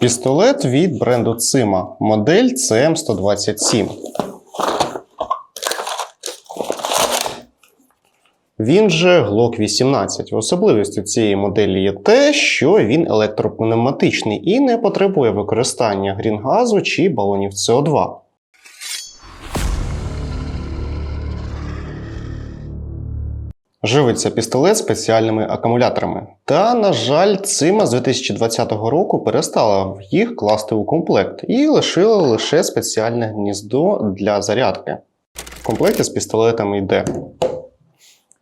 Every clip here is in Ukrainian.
Пістолет від бренду Cima, модель CM127. Він же Glock 18. Особливістю цієї моделі є те, що він електропневматичний і не потребує використання грінгазу чи балонів СО2. Живиться пістолет спеціальними акумуляторами. Та, на жаль, Цима з 2020 року перестала їх класти у комплект і лишила лише спеціальне гніздо для зарядки. В комплекті з пістолетами йде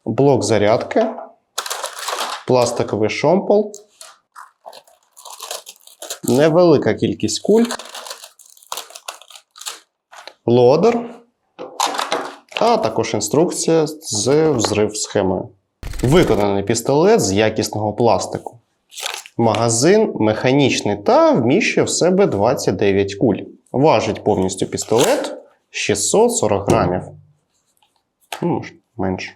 блок зарядки, пластиковий шомпол, невелика кількість куль, лодер, а також інструкція з взрив схемою. Виконаний пістолет з якісного пластику. Магазин механічний та вміщує в себе 29 куль. Важить повністю пістолет 640 грамів. Ну, менше.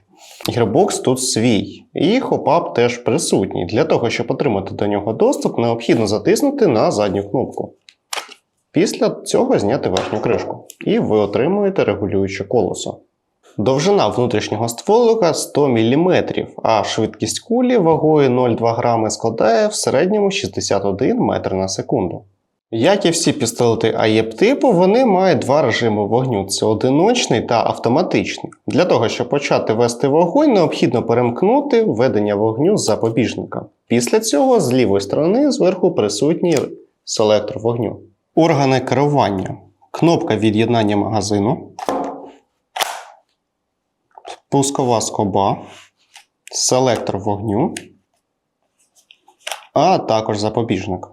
Гірбокс тут свій, і хопап теж присутній. Для того, щоб отримати до нього доступ, необхідно затиснути на задню кнопку. Після цього зняти верхню кришку, і ви отримуєте регулююче колесо. Довжина внутрішнього стволика 100 мм, а швидкість кулі вагою 0,2 грами складає в середньому 61 метр на секунду. Як і всі пістолети АЄП типу, вони мають два режими вогню: це одиночний та автоматичний. Для того, щоб почати вести вогонь, необхідно перемкнути введення вогню з запобіжника. Після цього з лівої сторони зверху присутній селектор вогню. Органи керування. Кнопка від'єднання магазину, пускова скоба, селектор вогню, а також запобіжник.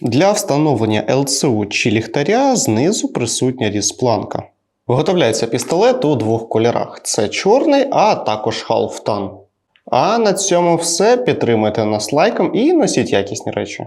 Для встановлення ЛЦУ чи ліхтаря знизу присутня різпланка. Виготовляється пістолет у двох кольорах: це чорний, а також халфтан. А на цьому все. Підтримуйте нас лайком і носіть якісні речі.